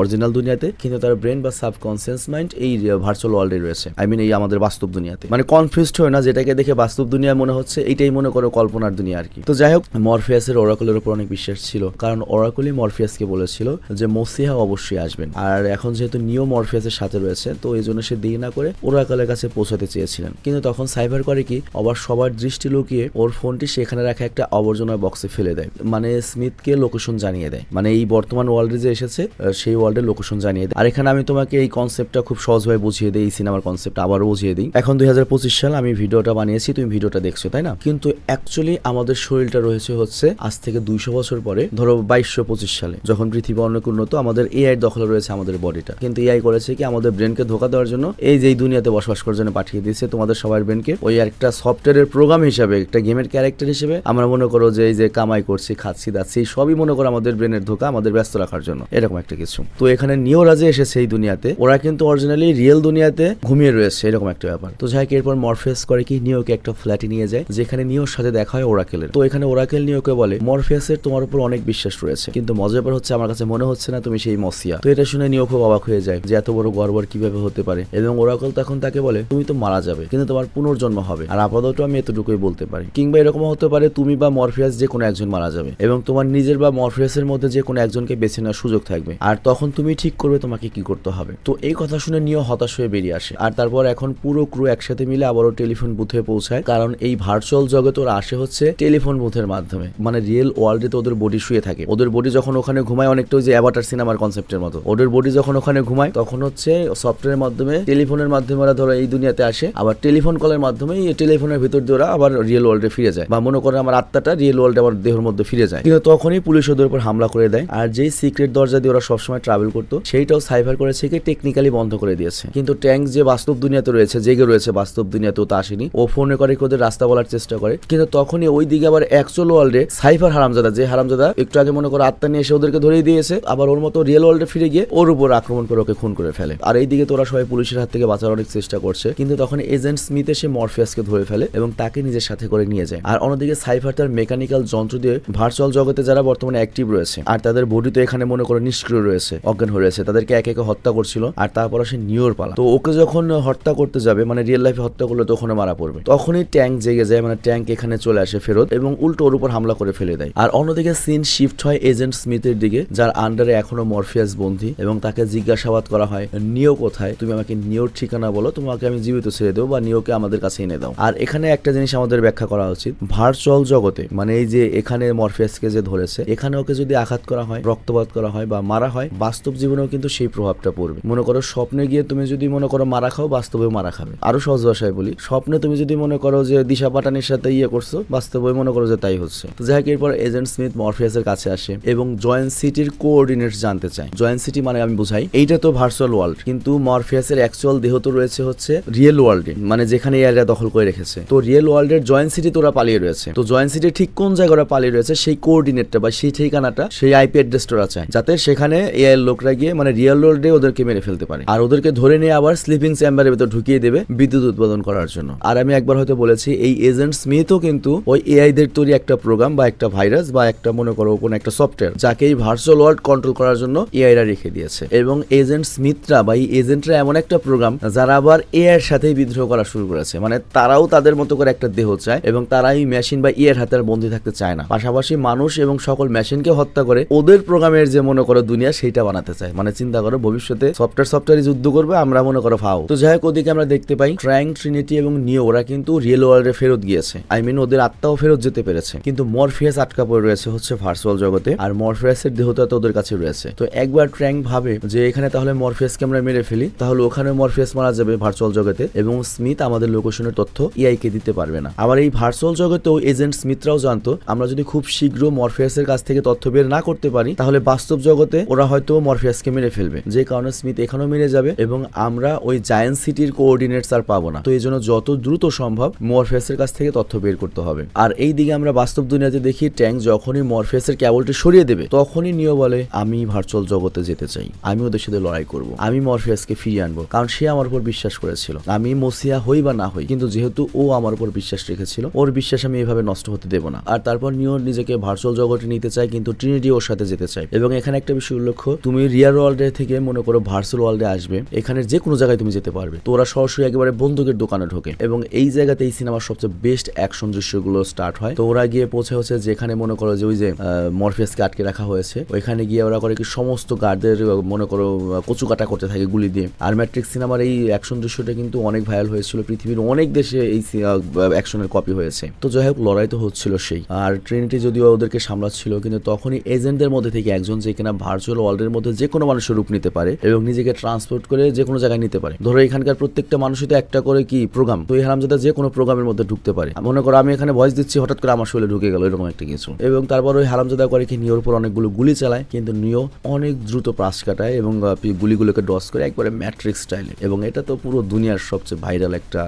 অরিজিনাল দুনিয়াতে, কিন্তু তার ব্রেন বা সাবকনসিয়াস মাইন্ড এই ভার্চুয়াল ওয়ার্ল্ডে রয়েছে। আই মিন এই আমাদের বাস্তব দুনিয়াতে। মানে কনফিউজড হয় না, যেটাকে দেখে বাস্তব দুনিয়া মনে হচ্ছে, এটাই মনে করো কল্পনার দুনিয়া আর কি। তো যাই হোক, মরফিয়াসের ওরাকলের উপর অনেক বিশ্বাস ছিল। কারণ ওরাকলই মরফিয়াসকে বলেছিল যে মসিহা অবশ্যই আসবেন। আর এখন যেহেতু নিও মরফিয়াসের সাথে রয়েছে, তো এই জন্য সে দেরি না করে ওরাকলের কাছে পৌঁছাতে চেয়েছিলেন। কিন্তু তখন সাইবার করে কি, আবার সবার দৃষ্টি লুকিয়ে ওর ফোনটি সেখানে রাখা একটা আবর্জনা বক্সে ফেলে দেয়। মানে স্মিথকে লোকেশন জানিয়ে দেয়। মানে এই বর্তমান ওয়ার্ল্ডে যে এসেছে সেই ওয়ার্ল্ডের লোকেশন জানিয়ে দেয়। আর এখানে আমি তোমাকে এই কনসেপ্টটা খুব সহজভাবে বুঝিয়ে দিই এই সিনেমার কনসেপ্ট আবারও বুঝিয়ে দিই। এখন দুই সাল আমি ভিডিওটা বানিয়েছি, তুমি ভিডিওটা দেখছ, তাই না? কিন্তু অ্যাকচুয়ালি আমাদের শরীরটা রয়েছে হচ্ছে আজ থেকে দুইশো বছর পরে, ধরো বাইশশো পঁচিশ সালে, যখন পৃথিবী অনেক উন্নত, আমাদের এআই দখলে রয়েছে আমাদের বডিটা কিন্তু এআই করেছে কি, আমাদের ব্রেনকে ধোকা দেওয়ার জন্য এই যে দুনিয়াতে বসবাস করার জন্য পাঠিয়ে দিয়েছে তোমাদের সবার ব্রেনকে ওই একটা সফটওয়্যারের প্রোগ্রাম হিসাবে, একটা গেমের ক্যারেক্টার হিসেবে আমরা মনে করো যে এই যে কামাই করছি, খাচ্ছি, দাচ্ছি সবই মনে করো আমাদের ব্রেনের ধোকা, আমাদের ব্যস্ত রাখার জন্য। এরকম একটা কিছু। তো এখানে নিওরা যে এসেছে এই দুনিয়াতে। ওরা কিন্তু অরিজিনালি রিয়েল দুনিয়াতে ঘুমিয়ে রয়েছে, এরকম একটা ব্যাপার। তো যাই এরপর মরফেস করে কি নিওকে একটা ফ্ল্যাটে নিয়ে যায়, যেখানে নিওর সাথে দেখা হয় ওরাকেলের। তো এখানে ওরাকেল নিওকে বলে মরফিয়াসের তোমার উপর অনেক বিশ্বাস রয়েছে, কিন্তু মজার ব্যাপার হচ্ছে আমার কাছে মনে হচ্ছে না তুমি সেই মসিয়া। তো এটা শুনে নিও খুব অবাক হয়ে যায় যে এত বড় গর্বর কীভাবে হতে পারে। এবং ওরাকল তখন তাকে বলে, তুমি তো মারা যাবে, কিন্তু তোমার পুনর্জন্ম হবে। আর আপাতত আমি এতটুকুই বলতে পারি। কিংবা এরকম হতে পারে তুমি বা মরফিয়াস যে কোনো একজন মারা যাবে, এবং তোমার নিজের বা মরফিয়াসের মধ্যে যে কোনো একজনকে বেছে নেওয়ার সুযোগ থাকবে। আর তখন তুমি ঠিক করবে তোমাকে কি করতে হবে। তো এই কথা শুনে নিও হতাশ হয়ে বেরিয়ে আসে। আর তারপর এখন পুরো ক্রু একসাথে মিলে আবারও টেলিফোন বুথে পৌঁছায়। কারণ এই ভার্চুয়াল জগতে ওরা আসে হচ্ছে টেলিফোন বুথের মাধ্যমে। মানে রিয়েল ওয়ার্ল্ডে তো ওদের বডি শুয়ে থাকে। ওদের বডি যখন ওখানে ঘুমায় অনেকটা ওই যে অ্যাভাটার সিনেমার কনসেপ্টের মতো। ওদের বডি যখন ওখানে ঘুমায়, তখন হচ্ছে সফটওয়্যারের মাধ্যমে টেলিফোনের মাধ্যমে ওরা ধরো এই দুনিয়াতে আসে। আবার টেলিফোন কলের মাধ্যমে এই টেলিফোনের ভিতর দিয়ে ওরা আবার রিয়েল ওয়ার্ল্ডে ফিরে যায়। বা মনে করে আমার আত্মাটা রিয়েল ওয়ার্ল্ডে আমার দেহের মধ্যে ফিরে যায়। কিন্তু তখনই পুলিশ ওদের উপর হামলা করে দেয়। আর যেই সিক্রেট দরজা দিয়ে ওরা সবসময় ট্রাভেল করতো, সেইটাও সাইফার করেছে কি টেকনিক্যালি বন্ধ করে দিয়েছে। কিন্তু ট্যাঙ্ক যে বাস্তব দুনিয়াতে রয়েছে, জেগে রয়েছে বাস্তব দুনিয়াতেও তা আসেনি। ও ফোনে করে ওদের রাস্তা বলার চেষ্টা করে। কিন্তু তখনই ওই দিকে আবার অ্যাকচুয়াল ওয়ার্ল্ডে সাইফার হারামজাদা, যে হারামজাদা একটু আগে মনে করো আত্মা নিয়ে এসে ওদেরকে ধরিয়ে দিয়েছে, আবার ওর মতো রিয়েল ওয়ার্ল্ডে ফিরে গিয়ে ওর উপর আক্রমণ করে ওকে খুন করে ফেলে। আর এই দিকে তোরা সবাই পুলিশের হাত থেকে বাঁচার অনেক চেষ্টা করছে, কিন্তু তখন এজেন্ট স্মিথ এসে মরফিয়াসকে ধরে ফেলে এবং তাকে নিজের সাথে করে নিয়ে যায়। আর অন্যদিকে সাইফার তার মেকানিক্যাল যন্ত্র দিয়ে ভার্চুয়াল জগতে যারা বর্তমানে অ্যাক্টিভ রয়েছে, আর তাদের বডি তো এখানে মনে করো নিষ্ক্রিয় রয়েছে, অজ্ঞান হয়ে রয়েছে, তাদেরকে একে একে হত্যা করছিল, আর তারপর সে নিয়োর পালা। তো ওকে যখন হত্যা করতে যাবে মানে রিয়েল লাইফে হত্যা করলে তখন মারা পড়বে। তখনই ট্যাঙ্ক জেগে যায় মানে ট্যাঙ্ক এখানে চলে আসে ফেরত এবং উল্টো ওর উপর হামলা করে ফেলে দেয়। আর অন্যদিকে সিন শিফট হয় এজেন্ট স্মিথের দিকে, যার আন্ডারে এখনও মরফিয়াস বন্দী এবং তাকে জিজ্ঞাসাবাদ করা হয়, নিও কোথায়? তুমি আমাকে নিওর ঠিকানা বলো, তোমাকে আমি জীবিত ছেড়ে দেবো বা নিওকে আমাদের কাছে এনে দাও। আর এখানে একটা জিনিস আমাদের ব্যাখ্যা করা উচিত ভার্চুয়াল জগতে মানে এই যে এখানে মরফিয়াসকে যে ধরেছে, এখানে ওকে যদি আঘাত করা হয়, রক্তপাত করা হয় বা মারা হয়, বাস্তব জীবনেও কিন্তু সেই প্রভাবটা পড়বে। মনে করো স্বপ্নে গিয়ে তুমি যদি মনে করো মারা খাও বাস্তবে মারা খাবে। আরও সহজ ভাষায় বলি, স্বপ্নে তুমি যদি মনে করো যে দিশা পাটানির সাথে ইয়ে করছ, বাস্তবে মনে করো যে তাই হচ্ছে। তো যাই এরপর এজেন্ট স্মিথ মরফিয়াসের কাছে আসে এবং জয়েন্ট সিটির কোঅর্ডিনেটস জানতে চায়। জয়েন্ট সিটি মানে আমি বুঝাই, এইটা তো ভার্চুয়াল ওয়ার্ল্ড, কিন্তু মরফিয়াসের অ্যাকচুয়াল দেহ তো রয়েছে হচ্ছে রিয়েল ওয়ার্ল্ডে মানে যেখানে এরিয়া দখল করে রেখেছে। তো রিয়েল ওয়ার্ল্ডের জয়েন্ট সিটি তোরা পালিয়ে রয়েছে। তো জয়েন্ট সিটি ঠিক কোন জায়গায় ওরা পালিয়ে রয়েছে, সেই কোঅর্ডিনেটটা বা সেই ঠিকানাটা সেই আইপি অ্যাড্রেসটা ওরা চায়, যাতে সেখানে এআই লোকরা গিয়ে মানে রিয়েল ওয়ার্ল্ডে ওদেরকে মেরে ফেলতে পারে। আর ওদেরকে ধরে নিয়ে আবার স্লিপিং চেম্বারের ভেতর ঢুকিয়ে দেবে বিদ্যুৎ উৎপাদন করার জন্য। আর আমি একবার হয়তো বলেছি, এই এজেন্ট স্মিথও কিন্তু ওই এআই দের তৈরি একটা প্রোগ্রাম বা একটা ভাইরাস বা একটা মনে করো কোনো একটা সফটওয়্যার যাকে এই ভার্চুয়াল ওয়ার্ল্ড কন্ট্রোল করার জন্য এআইরা রেখে দিয়েছে। এবং এজেন্ট স্মিথরা বা এই এজেন্টরা এমন একটা প্রোগ্রাম, যারা আবার এআই এর সাথেই বিদ্রোহ করা শুরু করেছে। মানে তারাও তাদের মতো করে একটা দেহ চায় এবং তারা এই মেশিন বা ইয়ের হাতে আর বন্দী থাকতে চায় না। পাশাপাশি মানুষ এবং সকল মেশিনকে হত্যা করে ওদের প্রোগ্রামের যে মনে করো দুনিয়া, সেইটা বানাতে চায়। মানে চিন্তা করো, ভবিষ্যতে সফটওয়্যার সফটওয়্যার যুদ্ধ করবে, আমরা মনে করো ফাও। তো যাই হোক, ওদিকে আমরা দেখতে পাই ট্র্যাং, ট্রিনিটি এবং নিও। ওরা কিন্তু রিয়েল ওয়ার্ল্ডে ফেরত গিয়েছে। আই মিন ওদের আত্মাও ফেরত যেতে পেরেছে। কিন্তু মরফিয়াস আটকা পড়ে রয়েছে হচ্ছে ভার্চুয়াল জগতে। আর মরফিয়াসের দেহটা তো ওদের কাছে রয়েছে। তো একবার ট্র্যাঙ্ক ভাবে যে এখানে তাহলে মরফিয়াসকে আমরা মেরে ফেলি, তাহলে ওখানে মরফিয়াস মারা যাবে ভার্চুয়াল জগতে এবং স্মিথ আমাদের লোকেশনের তথ্য ইআই কে দিতে পারবে না। আবার এই ভার্চুয়াল জগতেও এজেন্ট স্মিথরাও জানতো, আমরা যদি খুব শীঘ্র মরফিয়াসের কাছ থেকে তথ্য বের না করতে পারি, তাহলে বাস্তব জগতে ওরা হয়তো মরফিয়াসকে মেরে ফেলবে। যে কারণে স্মিথ এখানেও মেরে যাবে এবং আমরা ওই জায়ান্ট সিটির কোঅর্ডিনেটস আর পাবো না। তো এই জন্য যত দ্রুত সম্ভব মরফিয়াসের কাছ থেকে তথ্য বের করতে হবে। আর এই দিকে আমরা বাস্তব দুনিয়াতে দেখি ট্যাঙ্ক যখনই মরফিয়াসের ক্যাবলটি সরিয়ে দেবে, তখনই নিও বলে, আমি ভার্চুয়াল জগতে যেতে চাই। আমি ওদের সাথে লড়াই করব। আমি মরফিয়াসকে ফিরিয়ে আনব। কারণ সে আমার উপর বিশ্বাস করেছিল। আমি মসিয়া হই বা না হই, কিন্তু যেহেতু ও আমার উপর বিশ্বাস রেখেছিল, ওর বিশ্বাস আমি এভাবে নষ্ট হতে দেবো না। আর তারপর নিও নিজেকে ভার্চুয়াল জগতে নিতে চায়, কিন্তু ট্রিনিটি ওর সাথে যেতে চায়। এবং এখানে একটা বিষয় উল্লেখ্য, তুমি রিয়াল ওয়ার্ল্ডে থেকে মনে করো ভার্চুয়াল ওয়ার্ল্ডে আসবে। এখানে যে কোনো জায়গায় তুমি যেতে পারবে। তো ওরা সরাসরি একেবারে বন্দুকের দোকানে ঢোকে এবং এই জায়গাতে এই সিনেমার সবচেয়ে বেস্ট অ্যাকশন দৃশ্যগুলো স্টার্ট হয়। তো ওরা গিয়ে পৌঁছে হচ্ছে যেখানে মনে করো যে ওই যে মরফিয়াসকে আটকে রাখা হয়েছে। ওইখানে গিয়ে ওরা করে কি সমস্ত গার্ডদের মনে করো কচু কাটা করতে থাকে গুলি দিয়ে। আর ম্যাট্রিক্স সিনেমার এই অ্যাকশন দৃশ্যটা কিন্তু অনেক ভাইরাল হয়েছিল। পৃথিবীর অনেক দেশে এই অ্যাকশনের কপি হয়েছে। তো যাই হোক, লড়াই তো হচ্ছিল সেই। আর ট্রিনিটি যদিও ওদেরকে সামলাচ্ছিল, কিন্তু তখনই এজেন্টদের মধ্যে থেকে একজন যে কিনা ভার্চুয়াল ওয়ার্ল্ডের মধ্যে যে কোনো মানুষের রূপ নিতে পারে এবং নিজেকে ট্রান্সপোর্ট করে যে কোনো জায়গায় নিতে পারে। ধরো এখানকার প্রত্যেকটা মানুষই তো একটা করে কি প্রোগ্রাম তো এই হারামজাদা যে কোনো প্রোগ্রামের মধ্যে ঢুকতে পারে। মনে করো আমি এখানে ভয়েস দিচ্ছি, হঠাৎ করে আমার শরীরে ঢুকে গেল এরকম একটা কিছু। এবং তারপর ওই হারামজাদা করে কি নিয়োর উপর অনেকগুলো গুলি চালায়, কিন্তু নিও অনেক দ্রুত পাশ কাটায় এবং গুলিগুলোকে ডস করে একবারে ম্যাট্রিক্স স্টাইলে এবং এটা তো পুরো দুনিয়ার সবচেয়ে ভাইরাল একটা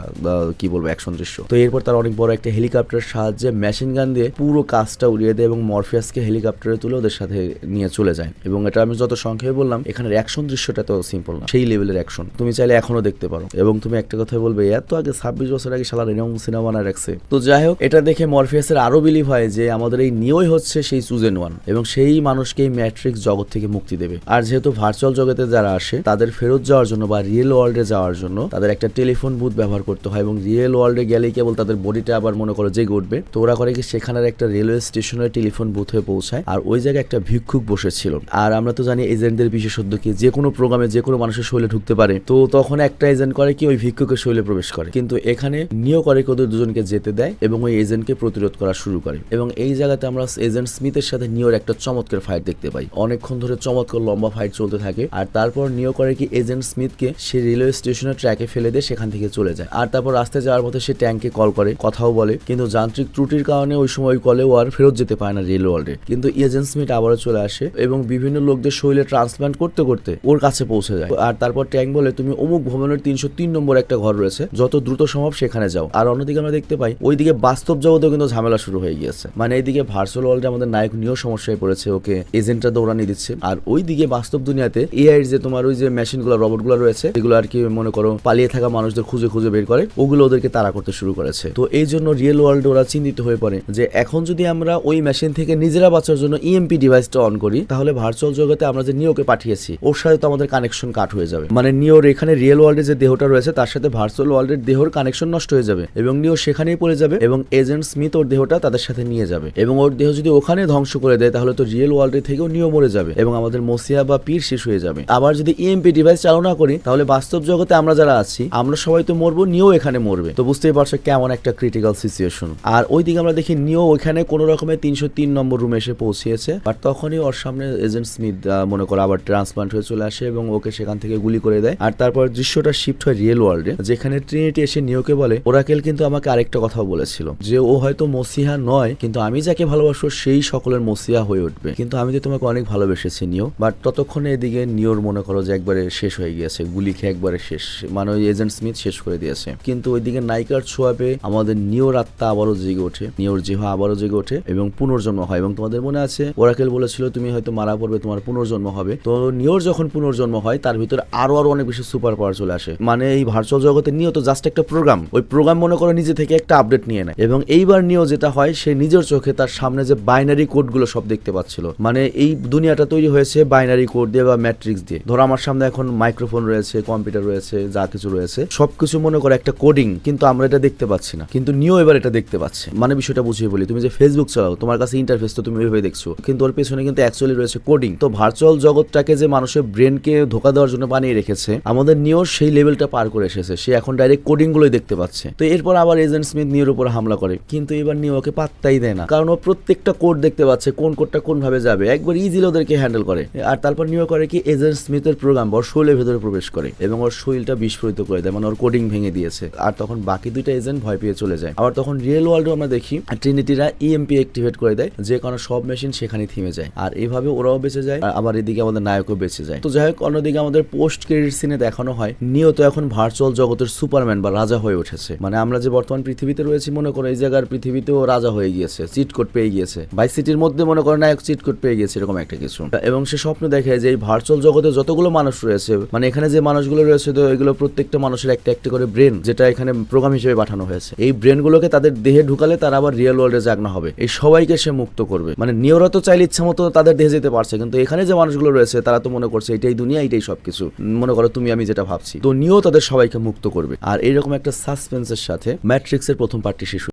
কি বলব অ্যাকশন দৃশ্য। তো এরপর তার অনেক বড় একটা হেলিকপ্টারের সাহায্যে মেশিন গান দিয়ে পুরো কাজটা উড়িয়ে দেয় এবং মরফিয়াসকে হেলিকপ্টারে তুলে ওদের সাথে নিয়ে চলে যায়। এবং এটা আমি যত সংক্ষেপে বললাম এখানে অ্যাকশন দৃশ্যটা তো সিম্পল না, সেই লেভেলের অ্যাকশন তুমি চাইলে এখনও দেখতে পারো। এবং তুমি একটা কথা বলবে, এত আগে ছাব্বিশ বছর আগে সালা এরকম সিনেমা বানায় রাখছে। তো যাই হোক, এটা দেখে মরফিয়াসের আরও বিলিভ হয় যে আমাদের এই নিয়ই হচ্ছে সেই সুজেন ওয়ান, এবং সেই মানুষকে এই ম্যাট্রিক্স জগৎ থেকে মুক্তি দেবে। আর যেহেতু ভার্চুয়াল জগতে যারা আসে, তাদের ফেরত যাওয়ার জন্য বা রিয়েল ওয়ার্ল্ডে যাওয়ার জন্য তাদের একটা টেলিফোন বুথ ব্যবহার করতে হয়, এবং রিয়েল ওয়ার্ল্ডে গেলেই কেবল তাদের বডিটা আবার মনে করো যে উঠবে। তো ওরা করে কি সেখানের একটা রেলওয়ে স্টেশনের টেলিফোন বুথ হয়ে পৌঁছায়, আর ওই জায়গায় একটা ভিক্ষুক বসেছিল। আর আমরা তো জানি এজেন্টদের বিশেষত্ব কি, যে কোনো প্রোগ্রামে যে কোনো মানুষের শরীরে ঢুকতে পারে। তো তখন এক একটা এজেন্ট করে কি ওই ভিক্ষুকের শৈলে প্রবেশ করে। কিন্তু এখানে নিও করে ওদের দুজনকে যেতে দেয় এবং ওই এজেন্টকে প্রতিরোধ করা শুরু করে। এবং এই জায়গাতে আমরা এজেন্ট স্মিথের সাথে নিওর একটা চমৎকার ফাইট দেখতে পাই। অনেকক্ষণ ধরে চমৎকার লম্বা ফাইট চলতে থাকে আর তারপর নিও করে কি এজেন্ট স্মিথকে সে রেলওয়ে স্টেশনের ট্র্যাকে ফেলে দিয়ে সেখান থেকে চলে যায়। আর তারপর রাস্তায় যাওয়ার মধ্যে সে ট্যাঙ্কে কল করে, কথাও বলে। কিন্তু যান্ত্রিক ত্রুটির কারণে ওই সময় কলে ও আর ফেরত যেতে পারে না রেল ওয়ার্ল্ডে কিন্তু এজেন্ট স্মিথ আবারও চলে আসে এবং বিভিন্ন লোকদের শরীরে ট্রান্সপ্লান্ট করতে করতে ওর কাছে পৌঁছে যায়। আর তারপর ট্যাঙ্ক বলে, তুমি অমুক ভবনের তিনশো তিন নম্বর একটা ঘর রয়েছে। যত দ্রুত সম্ভব সেখানে যাও। আর অন্যদিকে আমরা দেখতে পাই, ওইদিকে বাস্তব জগতেও কিন্তু ঝামেলা শুরু হয়ে গিয়েছে। মানে এইদিকে ভার্চুয়াল ওয়ার্ল্ডে আমাদের নায়ক নিয়েও সমস্যায় পড়েছে, ওকে এজেন্টরা দৌড়ানি দিচ্ছে। আর ওইদিকে বাস্তব দুনিয়াতে এআই যে তোমার ওই যে মেশিনগুলো, রবটগুলো রয়েছে, এগুলো আর কি মনে করো পালিয়ে থাকা মানুষদের খুঁজে খুঁজে বের করে, ওগুলো ওদেরকে তাড়া করতে শুরু করেছে। তো এই জন্য রিয়েল ওয়ার্ল্ডে ওরা চিন্তিত হয়ে পড়ে যে এখন যদি আমরা ওই মেশিন থেকে নিজেরা বাঁচার জন্য ইএমপি ডিভাইসটা অন করি, তাহলে ভার্চুয়াল জগতে আমরা যে নিয়োকে পাঠিয়েছি, ওর সাথে তো আমাদের কানেকশন কাট হয়ে যাবে। মানে নিওর এখানে রিয়েল ওয়ার্ল্ডে যে দেহটা রয়েছে, তার সাথে ভার্চুয়াল ওয়ার্ল্ডের দেহর কানেকশন নষ্ট হয়ে যাবে এবং নিও সেখানেই পড়ে যাবে এবং এজেন্ট স্মিথ ওর দেহটা তাদের সাথে নিয়ে যাবে এবং ওর দেহ যদি ওখানে ধ্বংস করে দেয়, তাহলে তো রিয়েল ওয়ার্ল্ডের থেকেও নিও মরে যাবে এবং আমাদের মসিয়া বা পীর শেষ হয়ে যাবে। আবার যদি ইএমপি ডিভাইস চালু না করি, তাহলে বাস্তব জগতে আমরা যারা আছি, আমরা সবাই তো মরবো, নিও এখানে মরবে। তো বুঝতেই পারছ কেমন একটা ক্রিটিক্যাল সিচুয়েশন আর ওইদিকে আমরা দেখি নিও ওইখানে কোনো রকমের তিনশো তিন নম্বর রুমে এসে পৌঁছিয়েছে বাট তখনই ওর সামনে এজেন্ট স্মিথ মনে করো আবার ট্রান্সপ্লান্ট হয়ে চলে আসে এবং ওকে সেখান থেকে গুলি করে দেয়। আর তারপর দৃশ্যটা শিফট হয় রিয়েল ওয়ার্ল্ডে যেখানে ট্রিনিটি এসে নিওকে বলে ওরাকেল কিন্তু আমাকে আরেকটা কথাও বলেছিল, যে ও হয়তো মসিহা নয়, কিন্তু আমি যাকে ভালোবাসবো সেই সকলের মসিহা হয়ে উঠবে। কিন্তু আমি তো তোমাকে অনেক ভালোবেসেছি, নিও। বাট ততক্ষণে এদিকে নিওর মনে করো যে একবারে শেষ হয়ে গিয়েছে, গুলি খেয়ে একবারে শেষ। মানে ওই এজেন্ট স্মিথ শেষ করে দিয়েছে। কিন্তু ওইদিকে নায়িকার ছোঁয়া পেয়ে আমাদের নিওর আত্মা আবারও জেগে ওঠে, নিওর জিহ আবারও জেগে ওঠে এবং পুনর্জন্ম হয়। এবং তোমাদের মনে আছে ওরাকেল বলেছিল, তুমি হয়তো মারা পড়বে, তোমার পুনর্জন্ম হবে। তো নিওর যখন পুনর্জন্ম হয়, তার ভিতরে আরও আরও অনেক বেশি সুপার পাওয়ার আসে। মানে এই ভার্চুয়াল জগতে নিও তো জাস্ট একটা প্রোগ্রাম ওই প্রোগ্রাম মনে করে নিজে থেকে একটা আপডেট নিয়ে নেয়। এবং এইবার নিয়েও যেটা হয়, সে নিজের চোখে তার সামনে যে বাইনারি কোডগুলো সব দেখতে পাচ্ছিল। মানে এই দুনিয়াটা তৈরি হয়েছে বাইনারি কোড দিয়ে বা ম্যাট্রিক্স দিয়ে। ধরো আমার সামনে এখন মাইক্রোফোন রয়েছে কম্পিউটার রয়েছে, যা কিছু রয়েছে। সবকিছু মনে করো একটা কোডিং কিন্তু আমরা এটা দেখতে পাচ্ছি না। কিন্তু নিও এবার এটা দেখতে পাচ্ছে। মানে বিষয়টা বুঝিয়ে বলি, তুমি যে ফেসবুক চালাও, তোমার কাছে ইন্টারফেস তো তুমি ওইভাবে দেখছ। কিন্তু ওর পেছনে কিন্তু অ্যাকচুয়ালি রয়েছে কোডিং তো ভার্চুয়াল জগৎটাকে যে মানুষের ব্রেনকে ধোকা দেওয়ার জন্য বানিয়ে রেখেছে, আমাদের নিওর সেই লেভেলটা পার করে এসেছে। সে এখন ডাইরেক্ট কোডিং গুলোই দেখতে পাচ্ছে। তো এরপর আবার এজেন্ট স্মিথ নিওর উপর হামলা করে। কিন্তু এবার নিও ওকে পাত্তাই দেয় না। কারণ ও প্রত্যেকটা কোড দেখতে পাচ্ছে, কোন কোডটা কোন ভাবে যাবে। একবার ইজিলি ওদেরকে হ্যান্ডেল করে। আর তারপর নিও করে কি এজেন্ট স্মিথের প্রোগ্রাম ওর শৈলের ভেতরে প্রবেশ করে এবং ওর শৈলটা বিস্ফোরিত করে দেয় মানে ওর কোডিং ভেঙে দিয়েছে। আর তখন বাকি দুইটা এজেন্ট ভয় পেয়ে চলে যায়। আবার তখন রিয়েল ওয়ার্ল্ডে আমরা দেখি ট্রিনিটিরা ইএমপি অ্যাক্টিভেট করে দেয়, যে কোনো সব মেশিন সেখানে থেমে যায়। আর এভাবে ওরাও বেঁচে যায় আবার এদিকে আমাদের নায়কও বেঁচে যায়। তো যাই হোক, অন্যদিকে আমাদের পোস্ট ক্রেডিট সিনে দেখানো হয় নিয়ত এখন ভার্চুয়াল জগতের সুপারম্যান বা রাজা হয়ে উঠেছে। মানে আমরা যে বর্তমান পৃথিবীতে রয়েছি, মনে করো এই জায়গার পৃথিবীতেও রাজা হয়ে গিয়েছে চিট কোড পেয়ে গিয়েছে। বাই সিটির মধ্যে মনে করো নায়ক চিট কোড পেয়ে গিয়েছে, এরকম একটা কিছু। এবং সে স্বপ্ন দেখে যে এই ভার্চুয়াল জগতে যতগুলো মানুষ রয়েছে মানে এখানে যে মানুষগুলো রয়েছে, তো এগুলো প্রত্যেকটা মানুষের একটা একটা করে ব্রেন যেটা এখানে প্রোগ্রাম হিসেবে পাঠানো হয়েছে। এই ব্রেনগুলোকে তাদের দেহে ঢুকালে তারা আবার রিয়েল ওয়ার্ল্ডে জাগনা হবে। এই সবাইকে সে মুক্ত করবে। মানে নিয়রা তো চাইলে ইচ্ছা মতো তাদের দেহে যেতে পারছে, কিন্তু এখানে যে মানুষগুলো রয়েছে, তারা তো মনে করছে এটাই দুনিয়া, এটাই সবকিছু। মনে করো তুমি, আমি যেটা ভাবছি। তো নিয়েও তাদের সবাইকে মুক্ত করবে। আর এরকম একটা সাসপেন্সের সাথে ম্যাট্রিক্সের প্রথম পার্টটি শেষ